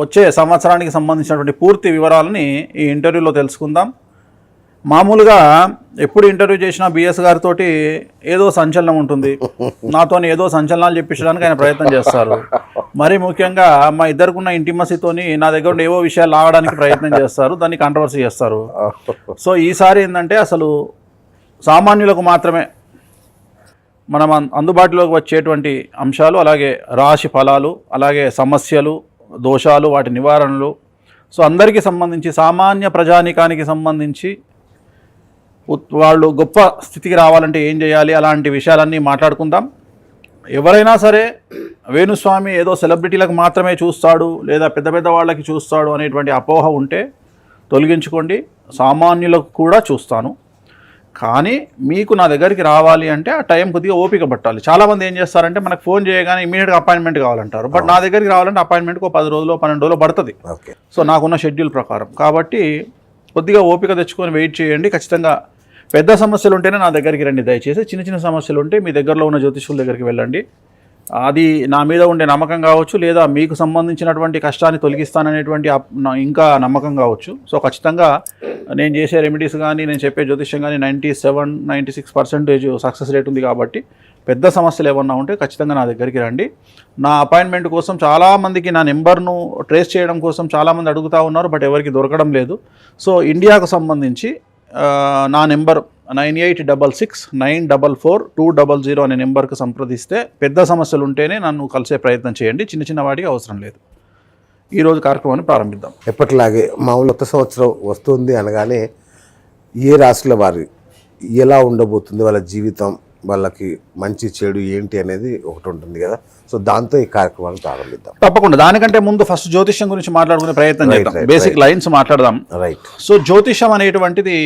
వచ్చే సంవత్సరానికి సంబంధించినటువంటి పూర్తి వివరాలని ఈ ఇంటర్వ్యూలో తెలుసుకుందాం. మామూలుగా ఎప్పుడు ఇంటర్వ్యూ చేసినా బిఎస్ గారితో ఏదో సంచలనం ఉంటుంది. నాతో ఏదో సంచలనాలు చెప్పించడానికి ఆయన ప్రయత్నం చేస్తారు. మరి ముఖ్యంగా మా ఇద్దరుకున్న ఇంటిమసీతోని నా దగ్గర ఏవో విషయాలు లాగడానికి ప్రయత్నం చేస్తారు. దాన్ని కాంట్రవర్సీ చేస్తారు. సో ఈసారి ఏంటంటే అసలు సామాన్యులకు మాత్రమే మనం అందుబాటులోకి వచ్చేటువంటి అంశాలు అలాగే రాశి ఫలాలు అలాగే సమస్యలు దోషాలు వాటి నివారణలు. సో అందరికీ సంబంధించి సామాన్య ప్రజానికానికి సంబంధించి వాళ్ళు గొప్ప స్థితికి రావాలంటే ఏం చేయాలి అలాంటి విషయాలన్నీ మాట్లాడుకుందాం. ఎవరైనా సరే వేణుస్వామి ఏదో సెలబ్రిటీలకు మాత్రమే చూస్తాడు లేదా పెద్ద పెద్ద వాళ్ళకి చూస్తాడు అనేటువంటి అపోహ ఉంటే తొలగించుకోండి. సామాన్యులకు కూడా చూస్తాను. కానీ మీకు నా దగ్గరికి రావాలి అంటే ఆ టైం కొద్దిగా ఓపిక పట్టాలి. చాలామంది ఏం చేస్తారంటే మనకు ఫోన్ చేయగానే ఇమీడియట్గా అపాయింట్మెంట్ కావాలంటారు. బట్ నా దగ్గరికి రావాలంటే అపాయింట్మెంట్కి ఒక పది రోజులు పన్నెండు రోజులు పడుతుంది. ఓకే. సో నాకున్న షెడ్యూల్ ప్రకారం. కాబట్టి కొద్దిగా ఓపిక తెచ్చుకొని వెయిట్ చేయండి. ఖచ్చితంగా పెద్ద సమస్యలు ఉంటేనే నా దగ్గరికి రండి. దయచేసి చిన్న చిన్న సమస్యలు ఉంటే మీ దగ్గరలో ఉన్న జ్యోతిష్యుల దగ్గరికి వెళ్ళండి. అది నా మీద ఉండే నమ్మకం కావచ్చు లేదా మీకు సంబంధించినటువంటి కష్టాన్ని తొలగిస్తాననేటువంటి ఇంకా నమ్మకం కావచ్చు. సో ఖచ్చితంగా నేను చేసే రెమెడీస్ కానీ నేను చెప్పే జ్యోతిష్యం కానీ ninety seven ninety six percentage success rate ఉంది కాబట్టి పెద్ద సమస్యలు ఏమన్నా ఉంటే ఖచ్చితంగా నా దగ్గరికి రండి. నా అపాయింట్మెంట్ కోసం చాలామందికి నా నెంబర్ను ట్రేస్ చేయడం కోసం చాలామంది అడుగుతూ ఉన్నారు బట్ ఎవరికి దొరకడం లేదు. సో ఇండియాకు సంబంధించి నా number nine eight double six nine double four two double zero అనే నెంబర్కి సంప్రదిస్తే పెద్ద సమస్యలు ఉంటేనే నన్ను కలిసే ప్రయత్నం చేయండి. చిన్న చిన్న వాటికి అవసరం లేదు. ఈరోజు కార్యక్రమాన్ని ప్రారంభిద్దాం. ఎప్పటిలాగే మామూలు కొత్త సంవత్సరం వస్తుంది అనగానే ఏ రాశుల వారి ఎలా ఉండబోతుంది వాళ్ళ జీవితం వాళ్ళకి మంచి చెడు ఏంటి అనేది ఒకటి ఉంటుంది కదా. సో దాంతో ఈ కార్యక్రమాన్ని ప్రారంభిద్దాం. తప్పకుండా. దానికంటే ముందు ఫస్ట్ జ్యోతిష్యం గురించి మాట్లాడుకునే ప్రయత్నం చేద్దాం. బేసిక్ లైన్స్ మాట్లాడదాం. రైట్ సో జ్యోతిషం అనేటువంటిది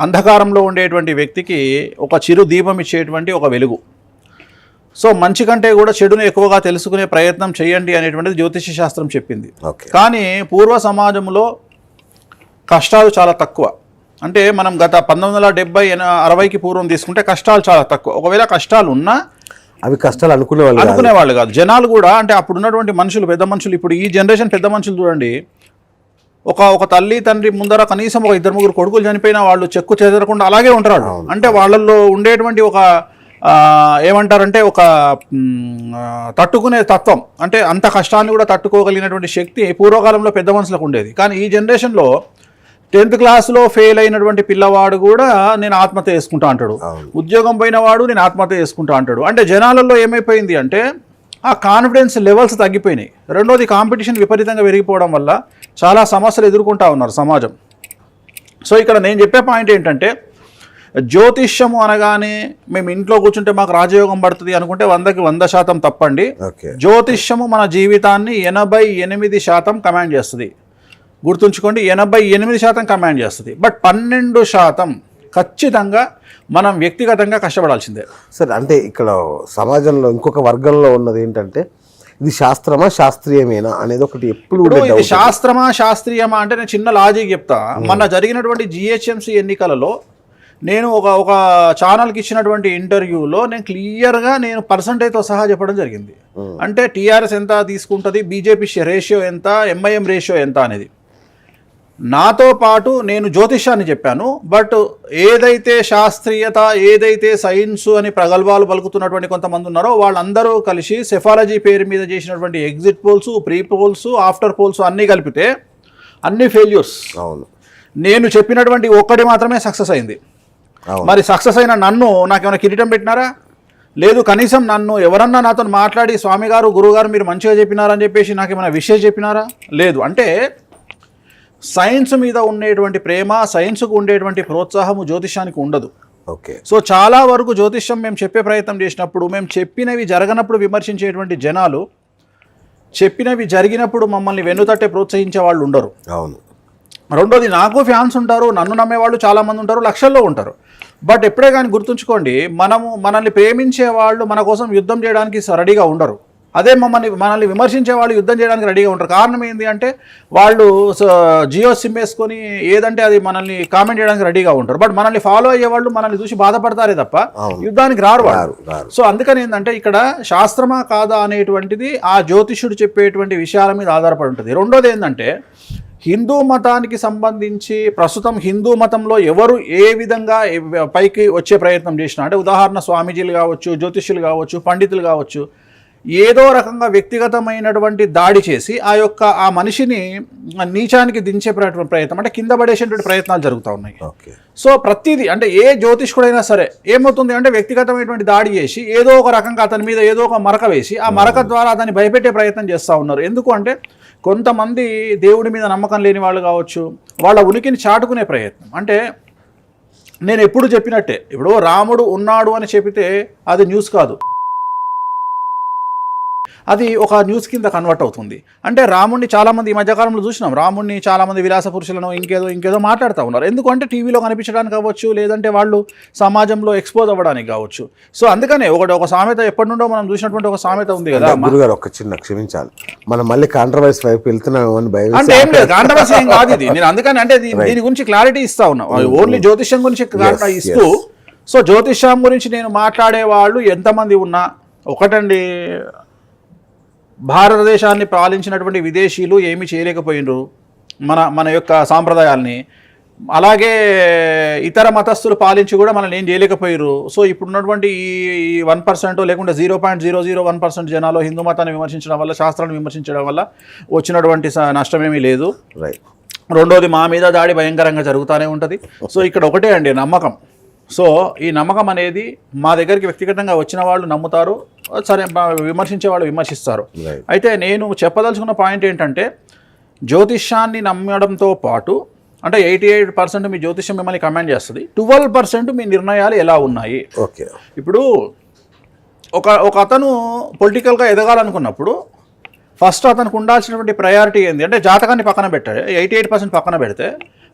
అంధకారంలో ఉండేటువంటి వ్యక్తికి ఒక చిరు దీపం ఇచ్చేటువంటి ఒక వెలుగు. సో మంచి కంటే కూడా చెడును ఎక్కువగా తెలుసుకునే ప్రయత్నం చేయండి అనేటువంటిది జ్యోతిష శాస్త్రం చెప్పింది. కానీ పూర్వ సమాజంలో కష్టాలు చాలా తక్కువ. అంటే మనం గత పంతొమ్మిది వందల డెబ్బై అరవైకి పూర్వం తీసుకుంటే కష్టాలు చాలా తక్కువ. ఒకవేళ కష్టాలు ఉన్నా అవి కష్టాలు అనుకునే వాళ్ళు కాదు. అనుకునే వాళ్ళు కాదు. జనాలు కూడా అంటే అప్పుడు ఉన్నటువంటి మనుషులు పెద్ద మనుషులు ఇప్పుడు ఈ జనరేషన్ పెద్ద మనుషులు చూడండి ఒక ఒక తల్లి తండ్రి ముందర కనీసం ఒక ఇద్దరు ముగ్గురు కొడుకులు చనిపోయిన వాళ్ళు చెక్కు చెదరకుండా అలాగే ఉంటారు. అంటే వాళ్ళల్లో ఉండేటువంటి ఒక ఏమంటారంటే ఒక తట్టుకునే తత్వం. అంటే అంత కష్టాన్ని కూడా తట్టుకోగలిగినటువంటి శక్తి పూర్వకాలంలో పెద్ద మనుషులకు ఉండేది. కానీ ఈ జనరేషన్లో టెన్త్ క్లాస్లో ఫెయిల్ అయినటువంటి పిల్లవాడు కూడా నేను ఆత్మహత్య చేసుకుంటా అంటాడు. ఉద్యోగం పోయినవాడు నేను ఆత్మహత్య చేసుకుంటా అంటాడు. అంటే జనాలలో ఏమైపోయింది అంటే ఆ కాన్ఫిడెన్స్ లెవెల్స్ తగ్గిపోయినాయి. రెండోది కాంపిటీషన్ విపరీతంగా పెరిగిపోవడం వల్ల చాలా సమస్యలు ఎదుర్కొంటా ఉన్నారు సమాజం. సో ఇక్కడ నేను చెప్పే పాయింట్ ఏంటంటే జ్యోతిష్యము అనగానే మేము ఇంట్లో కూర్చుంటే మాకు రాజయోగం పడుతుంది అనుకుంటే వందకి వంద శాతం తప్పండి. ఓకే. జ్యోతిష్యము మన జీవితాన్ని ఎనభై ఎనిమిది శాతం కమాండ్ చేస్తుంది. గుర్తుంచుకోండి ఎనభై ఎనిమిది శాతం కమాండ్ చేస్తుంది. బట్ పన్నెండు శాతం ఖచ్చితంగా మనం వ్యక్తిగతంగా కష్టపడాల్సిందే. సరే అంటే ఇక్కడ సమాజంలో ఇంకొక వర్గంలో ఉన్నది ఏంటంటే ఇది శాస్త్రమా శాస్త్రీయమేనా అనేది ఒకటి ఎప్పుడు. శాస్త్రమా శాస్త్రీయమా అంటే నేను చిన్న లాజిక్ చెప్తా. మొన్న జరిగినటువంటి జిహెచ్ఎంసీ ఎన్నికలలో నేను ఒక ఒక ఛానల్కి ఇచ్చినటువంటి ఇంటర్వ్యూలో నేను క్లియర్గా నేను పర్సంటేజ్తో సహా చెప్పడం జరిగింది. అంటే టీఆర్ఎస్ ఎంత తీసుకుంటుంది బీజేపీ రేషియో ఎంత ఎంఐఎం రేషియో ఎంత అనేది. నాతో పాటు నేను జ్యోతిష్యాన్ని చెప్పాను బట్ ఏదైతే శాస్త్రీయత ఏదైతే సైన్స్ అని ప్రగల్భాలు పలుకుతున్నటువంటి కొంతమంది ఉన్నారో వాళ్ళందరూ కలిసి సెఫాలజీ పేరు మీద చేసినటువంటి exit polls pre polls after polls అన్నీ కలిపితే అన్ని ఫెయిల్యూర్స్. అవును. నేను చెప్పినటువంటి ఒక్కటి మాత్రమే సక్సెస్ అయింది. మరి సక్సెస్ అయిన నన్ను నాకేమైనా కిరీటం పెట్టినారా? లేదు కనీసం నన్ను ఎవరన్నా నాతో మాట్లాడి స్వామి గారు గురుగారు మీరు మంచిగా చెప్పినారని చెప్పేసి నాకేమైనా విషయం చెప్పినారా? లేదు. అంటే సైన్స్ మీద ఉండేటువంటి ప్రేమ సైన్స్కు ఉండేటువంటి ప్రోత్సాహము జ్యోతిషానికి ఉండదు. ఓకే. సో చాలా వరకు జ్యోతిష్యం మేము చెప్పే ప్రయత్నం చేసినప్పుడు మేము చెప్పినవి జరగనప్పుడు విమర్శించేటువంటి జనాలు చెప్పినవి జరిగినప్పుడు మమ్మల్ని వెన్నుతట్టే ప్రోత్సహించే వాళ్ళు ఉండరు. అవును. రెండోది నాకు ఫ్యాన్స్ ఉంటారు నన్ను నమ్మేవాళ్ళు చాలామంది ఉంటారు లక్షల్లో ఉంటారు. బట్ ఎప్పుడే కానీ గుర్తుంచుకోండి మనము మనల్ని ప్రేమించే వాళ్ళు మన కోసం యుద్ధం చేయడానికి రెడీగా ఉండరు. అదే మమ్మల్ని మనల్ని విమర్శించే వాళ్ళు యుద్ధం చేయడానికి రెడీగా ఉంటారు. కారణం ఏంటి అంటే వాళ్ళు జియో సిమ్ వేసుకొని ఏదంటే అది మనల్ని కామెంట్ చేయడానికి రెడీగా ఉంటారు. బట్ మనల్ని ఫాలో అయ్యే వాళ్ళు మనల్ని చూసి బాధపడతారే తప్ప యుద్ధానికి రారు వాళ్ళు. సో అందుకని ఏంటంటే ఇక్కడ శాస్త్రమా కాదా అనేటువంటిది ఆ జ్యోతిష్యుడు చెప్పేటువంటి విషయాల మీద ఆధారపడి ఉంటుంది. రెండోది ఏంటంటే హిందూ మతానికి సంబంధించి ప్రస్తుతం హిందూ మతంలో ఎవరు ఏ విధంగా పైకి వచ్చే ప్రయత్నం చేసినా అంటే ఉదాహరణ స్వామీజీలు కావచ్చు జ్యోతిష్యులు కావచ్చు పండితులు కావచ్చు ఏదో రకంగా వ్యక్తిగతమైనటువంటి దాడి చేసి ఆ యొక్క ఆ మనిషిని నీచానికి దించే ప్రయత్నం అంటే కింద పడేసేటువంటి ప్రయత్నాలు జరుగుతూ ఉన్నాయి. ఓకే. సో ప్రతిదీ అంటే ఏ జ్యోతిష్కుడైనా సరే ఏమవుతుంది అంటే వ్యక్తిగతమైనటువంటి దాడి చేసి ఏదో ఒక రకంగా అతని మీద ఏదో ఒక మరక వేసి ఆ మరక ద్వారా అతన్ని భయపెట్టే ప్రయత్నం చేస్తూ ఉన్నారు. ఎందుకు అంటే కొంతమంది దేవుడి మీద నమ్మకం లేని వాళ్ళు కావచ్చు వాళ్ళ ఉనికిని చాటుకునే ప్రయత్నం. అంటే నేను ఎప్పుడు చెప్పినట్టే ఇప్పుడు రాముడు ఉన్నాడు అని చెబితే అది న్యూస్ కాదు. అది ఒక న్యూస్ కింద కన్వర్ట్ అవుతుంది. అంటే రాముడిని చాలామంది ఈ మధ్యకాలంలో చూసినాం. రాముడిని చాలామంది విలాస పురుషులను ఇంకేదో ఇంకేదో మాట్లాడుతూ ఉన్నారు. ఎందుకంటే టీవీలో కనిపించడానికి కావచ్చు లేదంటే వాళ్ళు సమాజంలో ఎక్స్పోజ్ అవ్వడానికి కావచ్చు. సో అందుకనే ఒకటి ఒక సామెత ఎప్పటి నుండో మనం చూసినటువంటి ఒక సామెత ఉంది కదా. గురుగారు ఒక చిన్న క్షమించాలి. మనం మళ్ళీ కాంట్రవర్సీ వైపు వెళ్తున్నామేమో అని భయం అంటే ఏం లేదు కాంట్రవర్సీ ఏం కాదు ఇది. నేను అందుకని అంటే దీని గురించి క్లారిటీ ఇస్తా ఉన్నా. ఓన్లీ జ్యోతిష్యం గురించి ఇస్తూ సో జ్యోతిష్యం గురించి నేను మాట్లాడే వాళ్ళు ఎంతమంది ఉన్నా ఒకటండి భారతదేశాన్ని పాలించినటువంటి విదేశీయులు ఏమీ చేయలేకపోయినరు మన మన యొక్క సాంప్రదాయాల్ని. అలాగే ఇతర మతస్థులు పాలించి కూడా మనల్ని ఏం చేయలేకపోయారు సో ఇప్పుడున్నటువంటి ఈ వన్ పర్సెంట్ లేకుంటే zero point zero zero one percent జనాలు హిందూ మతాన్ని విమర్శించడం వల్ల శాస్త్రాన్ని విమర్శించడం వల్ల వచ్చినటువంటి నష్టమేమీ లేదు. రైట్ రెండోది మా మీద దాడి భయంకరంగా జరుగుతూనే ఉంటుంది. సో ఇక్కడ ఒకటే అండి నమ్మకం. సో ఈ నమ్మకం అనేది మా దగ్గరికి వ్యక్తిగతంగా వచ్చిన వాళ్ళు నమ్ముతారు సరే విమర్శించే వాళ్ళు విమర్శిస్తారు. అయితే నేను చెప్పదలుచుకున్న పాయింట్ ఏంటంటే జ్యోతిష్యాన్ని నమ్మడంతో పాటు అంటే ఎయిటీ ఎయిట్ పర్సెంట్ మీ జ్యోతిష్యం మిమ్మల్ని కమెంట్ చేస్తుంది ట్వెల్వ్ పర్సెంట్ మీ నిర్ణయాలు ఎలా ఉన్నాయి? ఓకే. ఇప్పుడు ఒక ఒక అతను పొలిటికల్గా ఎదగాలనుకున్నప్పుడు ఫస్ట్ అతనికి ఉండాల్సినటువంటి ప్రయారిటీ ఏంది? అంటే జాతకాన్ని పక్కన పెట్టాడు ఎయిటీ ఎయిట్ పర్సెంట్ పక్కన పెడితే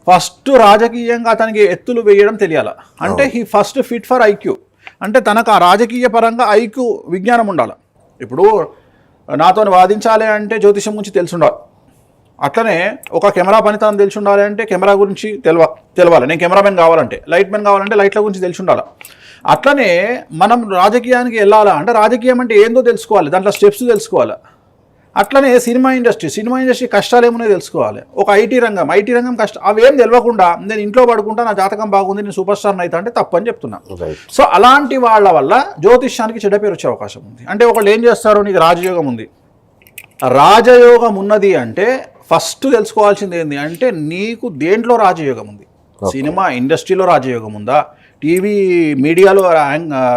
ఫస్ట్ రాజకీయంగా అతనికి ఎత్తులు వేయడం తెలియాల. అంటే he first fit for IQ అంటే తనకు ఆ రాజకీయ పరంగా ఐక్యూ విజ్ఞానం ఉండాలి. ఇప్పుడు నాతో వాదించాలి అంటే జ్యోతిషం గురించి తెలిసి ఉండాలి అట్లనే ఒక కెమెరా పనితనం తెలిసి ఉండాలి అంటే కెమెరా గురించి తెలవ తెలవాలి. నేను కెమెరామెన్ కావాలంటే లైట్ మెన్ కావాలంటే లైట్ల గురించి తెలిసి ఉండాలి అట్లనే మనం రాజకీయానికి వెళ్ళాలా? అంటే రాజకీయం అంటే ఏందో తెలుసుకోవాలి. దాంట్లో స్టెప్స్ తెలుసుకోవాలి. అట్లనే సినిమా ఇండస్ట్రీ సినిమా ఇండస్ట్రీ కష్టాలు ఏమున్నాయో తెలుసుకోవాలి. ఒక ఐటీ రంగం ఐటీ రంగం కష్టం అవేం తెలియకుండా నేను ఇంట్లో పడుకుంటా నా జాతకం బాగుంది నేను సూపర్ స్టార్ అయితే అంటే తప్పని చెప్తున్నా. సో అలాంటి వాళ్ళ వల్ల జ్యోతిష్యానికి చెడ్డ పేరు వచ్చే అవకాశం ఉంది. అంటే ఒకళ్ళు ఏం చేస్తారు నీకు రాజయోగం ఉంది. రాజయోగం ఉన్నది అంటే ఫస్ట్ తెలుసుకోవాల్సింది ఏంటి అంటే నీకు దేంట్లో రాజయోగం ఉంది? సినిమా ఇండస్ట్రీలో రాజయోగం ఉందా? టీవీ మీడియాలో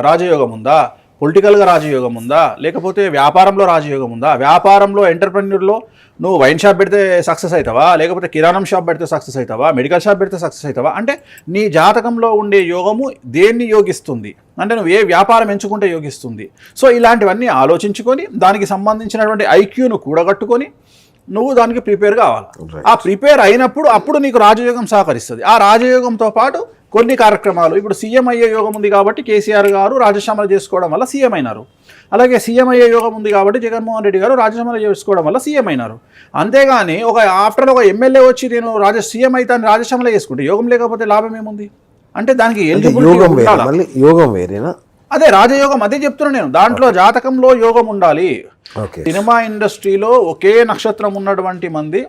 రాజయోగం ఉందా? పొలిటికల్గా రాజయోగం ఉందా? లేకపోతే వ్యాపారంలో రాజయోగం ఉందా? వ్యాపారంలో ఎంటర్ప్రెన్యూర్లో నువ్వు వైన్ షాప్ పెడితే సక్సెస్ అవుతావా లేకపోతే కిరాణం షాప్ పెడితే సక్సెస్ అవుతావా మెడికల్ షాప్ పెడితే సక్సెస్ అవుతావా అంటే నీ జాతకంలో ఉండే యోగము దేన్ని యోగిస్తుంది? అంటే నువ్వు ఏ వ్యాపారం ఎంచుకుంటే యోగిస్తుంది? సో ఇలాంటివన్నీ ఆలోచించుకొని దానికి సంబంధించినటువంటి ఐక్యూను కూడగట్టుకొని నువ్వు దానికి ప్రిపేర్ కావాలి. ఆ ప్రిపేర్ అయినప్పుడు అప్పుడు నీకు రాజయోగం సహకరిస్తుంది. ఆ రాజయోగంతో పాటు కొన్ని కార్యక్రమాలు ఇప్పుడు సీఎం అయ్యే యోగం ఉంది కాబట్టి కేసీఆర్ గారు రాజశ్యామలు చేసుకోవడం వల్ల సీఎం అయినారు. అలాగే సీఎం అయ్యే యోగం ఉంది కాబట్టి జగన్మోహన్ రెడ్డి గారు రాజశ్యామలు చేసుకోవడం వల్ల సీఎం అయినారు. అంతేగాని ఒక ఆఫ్టర్ ఒక ఎమ్మెల్యే వచ్చి నేను రాజ సీఎం అయితే రాజశ్యామలు చేసుకుంటే యోగం లేకపోతే లాభం ఏముంది? అంటే దానికి యోగం వేరేనా? అదే రాజయోగం అదే చెప్తున్నా నేను. దాంట్లో జాతకంలో యోగం ఉండాలి. సినిమా ఇండస్ట్రీలో ఒకే నక్షత్రం ఉన్నటువంటి మంది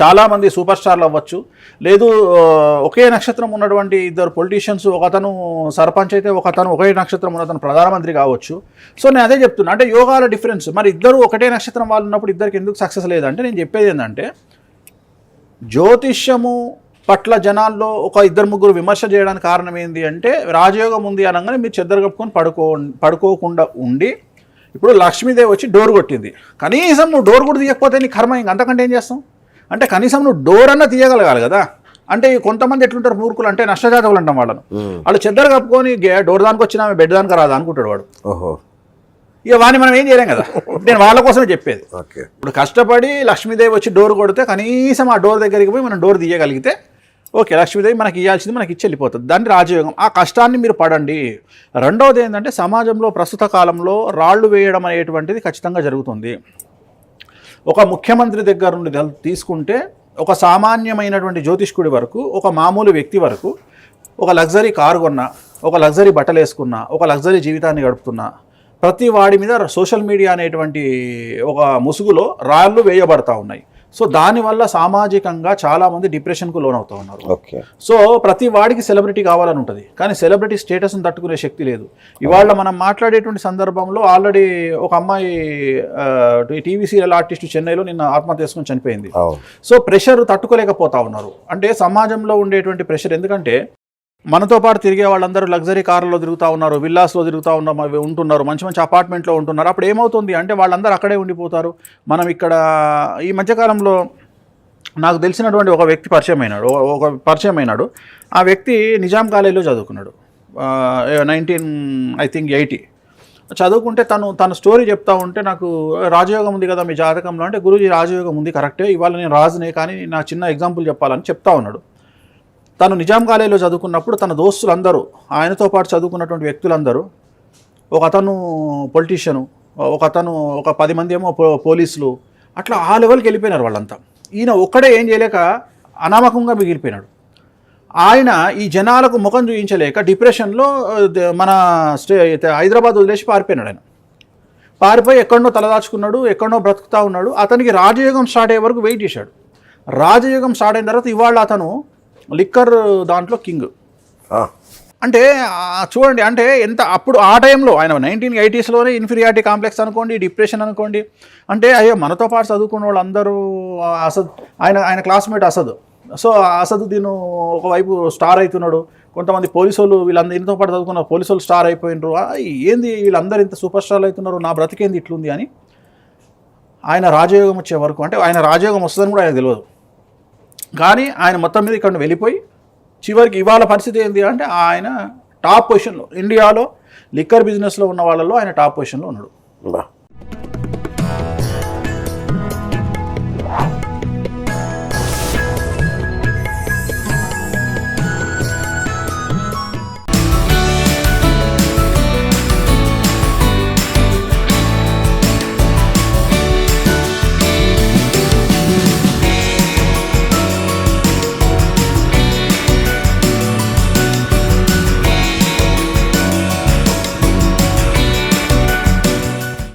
చాలామంది సూపర్ స్టార్లు అవ్వచ్చు. లేదు ఒకే నక్షత్రం ఉన్నటువంటి ఇద్దరు పొలిటీషియన్స్ ఒకతను సర్పంచ్ అయితే ఒకతను ఒకే నక్షత్రం ఉన్నతను ప్రధానమంత్రి కావచ్చు. సో నేను అదే చెప్తున్నా. అంటే యోగాల డిఫరెన్స్ మరి ఇద్దరు ఒకటే నక్షత్రం వాళ్ళు ఉన్నప్పుడు ఇద్దరికి ఎందుకు సక్సెస్ లేదంటే నేను చెప్పేది ఏంటంటే జ్యోతిష్యము పట్ల జనాల్లో ఒక ఇద్దరు ముగ్గురు విమర్శ చేయడానికి కారణం ఏంటి అంటే రాజయోగం ఉంది అనగానే మీరు చెద్దరు కప్పుకొని పడుకో పడుకోకుండా ఉండి ఇప్పుడు లక్ష్మీదేవి వచ్చి డోర్ కొట్టింది. కనీసం నువ్వు డోర్ కూడా తీయకపోతే నీ కర్మ ఇంక అంతకంటే ఏం చేస్తాం? అంటే కనీసం నువ్వు డోర్ అన్న తీయగలగాలి కదా. అంటే కొంతమంది ఎట్లుంటారు మూర్ఖులు అంటే నష్టజాతకులు అంటాం వాళ్ళను. వాళ్ళు చెద్దరు కప్పుకొని డోర్ దానికి వచ్చినా బెడ్ దానికి రాదా అనుకుంటాడు వాడు. ఓహో. ఇక వాడిని మనం ఏం చేయలేం కదా. నేను వాళ్ళ కోసమే చెప్పేది. ఓకే. ఇప్పుడు కష్టపడి లక్ష్మీదేవి వచ్చి డోర్ కొడితే కనీసం ఆ డోర్ దగ్గరికి పోయి మనం డోర్ తీయగలిగితే ఓకే లక్ష్మీదేవి మనకి ఇవ్వాల్సింది మనకి ఇచ్చి వెళ్ళిపోతుంది. దాన్ని రాజయోగం. ఆ కష్టాన్ని మీరు పడండి. రెండవది ఏంటంటే సమాజంలో ప్రస్తుత కాలంలో రాళ్ళు వేయడం అనేటువంటిది ఖచ్చితంగా జరుగుతుంది. ఒక ముఖ్యమంత్రి దగ్గర నుండి తీసుకుంటే ఒక సామాన్యమైనటువంటి జ్యోతిష్కుడి వరకు ఒక మామూలు వ్యక్తి వరకు ఒక లగ్జరీ కారు కొన్నా ఒక లగ్జరీ బట్టలు వేసుకున్నా ఒక లగ్జరీ జీవితాన్ని గడుపుతున్నా ప్రతి వాడి మీద సోషల్ మీడియా అనేటువంటి ఒక ముసుగులో రాళ్ళు వేయబడతా ఉన్నాయి. సో దానివల్ల సామాజికంగా చాలామంది డిప్రెషన్కు లోనవుతూ ఉన్నారు. సో ప్రతి వాడికి సెలబ్రిటీ కావాలని ఉంటుంది. కానీ సెలబ్రిటీ స్టేటస్ని తట్టుకునే శక్తి లేదు. ఇవాళ మనం మాట్లాడేటువంటి సందర్భంలో ఆల్రెడీ ఒక అమ్మాయి టీవీ సీరియల్ ఆర్టిస్ట్ చెన్నైలో నిన్న ఆత్మహత్య చేసుకుని చనిపోయింది. సో ప్రెషర్ తట్టుకోలేకపోతా ఉన్నారు. అంటే సమాజంలో ఉండేటువంటి ప్రెషర్ ఎందుకంటే మనతో పాటు తిరిగే వాళ్ళందరూ లగ్జరీ కార్లలో తిరుగుతూ ఉన్నారు విల్లాస్లో తిరుగుతూ ఉన్నాం ఉంటున్నారు మంచి మంచి అపార్ట్మెంట్లో ఉంటున్నారు. అప్పుడు ఏమవుతుంది అంటే వాళ్ళందరూ అక్కడే ఉండిపోతారు. మనం ఇక్కడ ఈ మధ్యకాలంలో నాకు తెలిసినటువంటి ఒక వ్యక్తి పరిచయం అయినాడు ఒక పరిచయం అయినాడు ఆ వ్యక్తి నిజాం కాలేజీలో చదువుకున్నాడు. Nineteen I think eighty. చదువుకుంటే తను తన స్టోరీ చెప్తా ఉంటే నాకు రాజయోగం ఉంది కదా మీ జాతకంలో అంటే గురూజీ రాజయోగం ఉంది కరెక్టే ఇవాళ నేను రాజునే కానీ నా చిన్న ఎగ్జాంపుల్ చెప్పాలని చెప్తా ఉన్నాడు. తను నిజాం కాలేజీలో చదువుకున్నప్పుడు తన దోస్తులందరూ ఆయనతో పాటు చదువుకున్నటువంటి వ్యక్తులందరూ ఒక అతను పొలిటీషియను ఒక అతను ఒక పది మంది ఏమో పో- పోలీసులు అట్లా ఆ లెవెల్కి వెళ్ళిపోయినారు వాళ్ళంతా. ఈయన ఒక్కడే ఏం చేయలేక అనామకంగా మిగిలిపోయినాడు. ఆయన ఈ జనాలకు ముఖం చూపించలేక డిప్రెషన్లో మన స్టే హైదరాబాద్ వదిలేసి పారిపోయినాడు ఆయన. పారిపోయి ఎక్కడనో తలదాచుకున్నాడు ఎక్కడనో బ్రతుకుతా ఉన్నాడు అతనికి రాజయోగం స్టార్ట్ అయ్యే వరకు వెయిట్ చేశాడు. రాజయోగం స్టార్ట్ అయిన తర్వాత ఇవాళ అతను లిక్కర్ దాంట్లో కింగ్. అంటే చూడండి అంటే ఎంత అప్పుడు ఆ టైంలో ఆయన నైన్టీన్ ఎయిటీస్లోనే ఇన్ఫీరియారిటీ కాంప్లెక్స్ అనుకోండి డిప్రెషన్ అనుకోండి అంటే అయ్యో మనతో పాటు చదువుకున్న వాళ్ళందరూ అసద్ ఆయన ఆయన క్లాస్మేట్ అసద్. సో ఆ అసద్ దీని ఒకవైపు స్టార్ అవుతున్నాడు. కొంతమంది పోలీసు వాళ్ళు వీళ్ళందరూ ఈయనతో పాటు చదువుకున్న పోలీసు వాళ్ళు స్టార్ అయిపోయినరు. ఏంది వీళ్ళందరూ ఇంత సూపర్ స్టార్లు అవుతున్నారు? నా బ్రతికేంది ఇట్లుంది అని. ఆయన రాజయోగం వచ్చే వరకు అంటే ఆయన రాజయోగం వస్తుందని కూడా ఆయన తెలియదు. కానీ ఆయన మొత్తం మీద ఇక్కడ వెళ్ళిపోయి చివరికి ఇవాళ పరిస్థితి ఏంటి అంటే ఆయన టాప్ పొజిషన్లో ఇండియాలో లిక్కర్ బిజినెస్లో ఉన్న వాళ్ళలో ఆయన టాప్ పొజిషన్లో ఉన్నాడు.